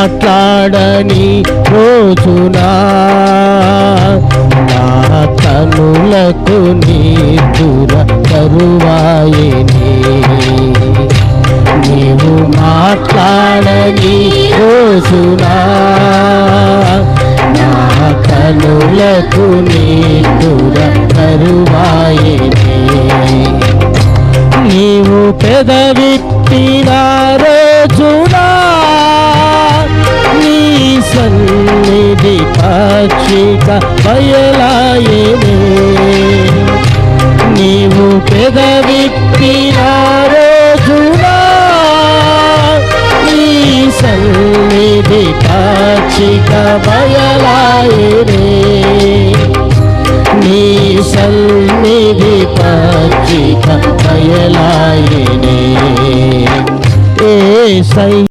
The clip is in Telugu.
మాట్లాడని రోజునా? నా తనులకు నీతుల కరువాయని నీవు మాట్లాడని రోజునా? నా తనులకు నీతుల కరువాయని నీవు పెదవి పక్షిక బయలాయనే నీవు పెదవిప్పిన రోజునా? నీ సన్నిధి పక్షిక బయలాయనే నీ సన్నిధి పాచిక బయలాయనే. ఏ సై